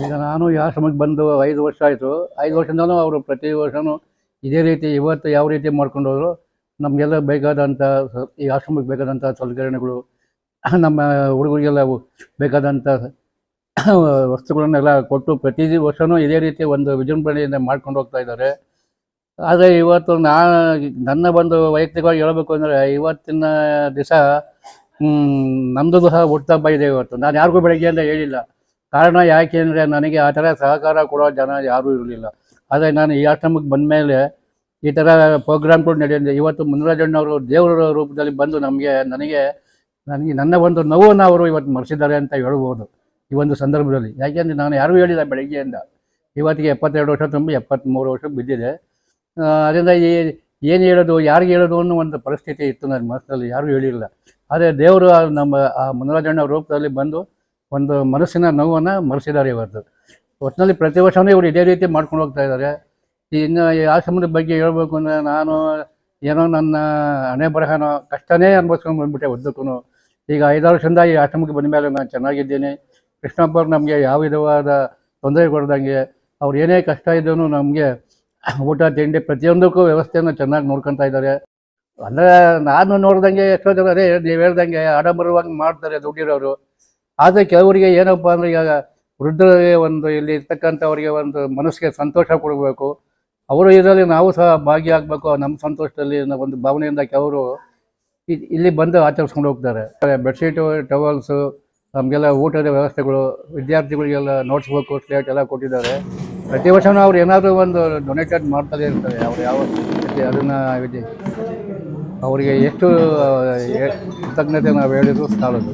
ಈಗ ನಾನು ಈ ಆಶ್ರಮಕ್ಕೆ ಬಂದು ಐದು ವರ್ಷ ಆಯಿತು. ಐದು ವರ್ಷದಿಂದಲೂ ಅವರು ಪ್ರತಿ ವರ್ಷವೂ ಇದೇ ರೀತಿ ಇವತ್ತು ಯಾವ ರೀತಿ ಮಾಡ್ಕೊಂಡು ಹೋದ್ರು, ನಮಗೆಲ್ಲ ಬೇಕಾದಂಥ ಈ ಆಶ್ರಮಕ್ಕೆ ಬೇಕಾದಂಥ ಸಲಕರಣೆಗಳು ನಮ್ಮ ಹುಡುಗರಿಗೆಲ್ಲ ಬೇಕಾದಂಥ ವಸ್ತುಗಳನ್ನೆಲ್ಲ ಕೊಟ್ಟು ಪ್ರತಿ ವರ್ಷವೂ ಇದೇ ರೀತಿ ಒಂದು ವಿಜೃಂಭಣೆಯಿಂದ ಮಾಡ್ಕೊಂಡು ಹೋಗ್ತಾ ಇದ್ದಾರೆ. ಆದರೆ ಇವತ್ತು ನಾ, ನನ್ನ ಬಂದು ವೈಯಕ್ತಿಕವಾಗಿ ಹೇಳಬೇಕು ಅಂದರೆ ಇವತ್ತಿನ ದಿವಸ ನಮ್ಮದು ಸಹ ಹುಟ್ಟುಹಬ್ಬ ಇದೆ ಇವತ್ತು. ನಾನು ಯಾರಿಗೂ ಅಂತ ಹೇಳಿಲ್ಲ. ಕಾರಣ ಯಾಕೆ ಅಂದರೆ ನನಗೆ ಆ ಥರ ಸಹಕಾರ ಕೊಡೋ ಜನ ಯಾರೂ ಇರಲಿಲ್ಲ. ಆದರೆ ನಾನು ಈ ಆಶ್ರಮಕ್ಕೆ ಬಂದ ಮೇಲೆ ಈ ಥರ ಪ್ರೋಗ್ರಾಮ್ಗಳು ನಡೆಯಿದೆ ಇವತ್ತು ಮುನಿರಾಜಣ್ಣವರು ದೇವರ ರೂಪದಲ್ಲಿ ಬಂದು ನಮಗೆ ನನಗೆ ನನಗೆ ನನ್ನ ಒಂದು ನೋವನ್ನು ಅವರು ಇವತ್ತು ಮರೆಸಿದ್ದಾರೆ ಅಂತ ಹೇಳ್ಬೋದು ಈ ಒಂದು ಸಂದರ್ಭದಲ್ಲಿ. ಯಾಕೆಂದರೆ ನಾನು ಯಾರೂ ಹೇಳಿಲ್ಲ ಬೆಳಗ್ಗೆಯಿಂದ. ಇವತ್ತಿಗೆ ಎಪ್ಪತ್ತೆರಡು ವರ್ಷ ತುಂಬಿ, ಎಪ್ಪತ್ತ್ಮೂರು ವರ್ಷ ಬಿದ್ದಿದೆ. ಅದರಿಂದ ಈ ಏನು ಹೇಳೋದು, ಯಾರಿಗೆ ಹೇಳೋದು ಅನ್ನೋ ಒಂದು ಪರಿಸ್ಥಿತಿ ಇತ್ತು ನನ್ನ ಮನಸ್ಸಲ್ಲಿ. ಯಾರೂ ಹೇಳಿಲ್ಲ. ಆದರೆ ದೇವರು ನಮ್ಮ ಆ ಮುನಿರಾಜಣ್ಣ ರೂಪದಲ್ಲಿ ಬಂದು ಒಂದು ಮನಸ್ಸಿನ ನೋವನ್ನು ಮರೆಸಿದ್ದಾರೆ ಇವತ್ತು. ಒಟ್ಟಿನಲ್ಲಿ ಪ್ರತಿ ವರ್ಷವೂ ಇವರು ಇದೇ ರೀತಿ ಮಾಡ್ಕೊಂಡು ಹೋಗ್ತಾ ಇದ್ದಾರೆ. ಇನ್ನು ಈ ಆಶ್ರಮದ ಬಗ್ಗೆ ಹೇಳ್ಬೇಕು ಅಂದರೆ ನಾನು ಏನೋ ನನ್ನ ಹಣೆ ಬರಹನೋ ಕಷ್ಟನೇ ಅನ್ಭವಿಸ್ಕೊಂಡು ಬಂದ್ಬಿಟ್ಟೆ ಉದ್ದಕ್ಕೂ ಈಗ ಐದಾರು ವರ್ಷದಿಂದ ಈ ಆಶ್ರಮಕ್ಕೆ ಬಂದ ಮೇಲೆ ನಾನು ಚೆನ್ನಾಗಿದ್ದೀನಿ. ಕೃಷ್ಣಪ್ಪ ಅವ್ರು ನಮಗೆ ಯಾವ ವಿಧವಾದ ತೊಂದರೆ ಕೊಡ್ದಂಗೆ, ಅವ್ರು ಏನೇ ಕಷ್ಟ ಇದ್ದೂ ನಮಗೆ ಊಟ, ತಿಂಡಿ ಪ್ರತಿಯೊಂದಕ್ಕೂ ವ್ಯವಸ್ಥೆಯನ್ನು ಚೆನ್ನಾಗಿ ನೋಡ್ಕೊತಾ ಇದ್ದಾರೆ. ಅಂದರೆ ನಾನು ನೋಡ್ದಂಗೆ ಎಷ್ಟೋ ಜನ ಅದೇ ನೀವು ಹೇಳ್ದಂಗೆ ಆಡಂಬರವಾಗಿ ಮಾಡ್ತಾರೆ ದುಡ್ಡಿರೋರು. ಆದರೆ ಕೆಲವರಿಗೆ ಏನಪ್ಪ ಅಂದರೆ ಈಗ ವೃದ್ಧರಿಗೆ ಒಂದು ಇಲ್ಲಿ ಇರ್ತಕ್ಕಂಥವ್ರಿಗೆ ಒಂದು ಮನಸ್ಸಿಗೆ ಸಂತೋಷ ಕೊಡಬೇಕು. ಅವರು ಇದರಲ್ಲಿ ನಾವು ಸಹ ಭಾಗಿಯಾಗಬೇಕು. ನಮ್ಮ ಸಂತೋಷದಲ್ಲಿ ಒಂದು ಭಾವನೆಯಿಂದ ಕೆಲವರು ಇಲ್ಲಿ ಬಂದು ಆಚರಿಸ್ಕೊಂಡು ಹೋಗ್ತಾರೆ. ಬೆಡ್ಶೀಟು ಟವಲ್ಸು, ನಮಗೆಲ್ಲ ಊಟದ ವ್ಯವಸ್ಥೆಗಳು, ವಿದ್ಯಾರ್ಥಿಗಳಿಗೆಲ್ಲ ನೋಟ್ಸ್ ಬುಕ್ಕು ಸ್ಲೇಟ್ ಎಲ್ಲ ಕೊಟ್ಟಿದ್ದಾರೆ. ಪ್ರತಿ ವರ್ಷವೂ ಅವ್ರು ಏನಾದರೂ ಒಂದು ಡೊನೇಟೆಡ್ ಮಾಡ್ತಾರೆ ಇರ್ತಾರೆ. ಅವ್ರು ಯಾವ ಅದನ್ನು ಅವರಿಗೆ ಎಷ್ಟು ಕೃತಜ್ಞತೆ ನಾವು ಹೇಳಿದ್ರು ಸಾಲದು.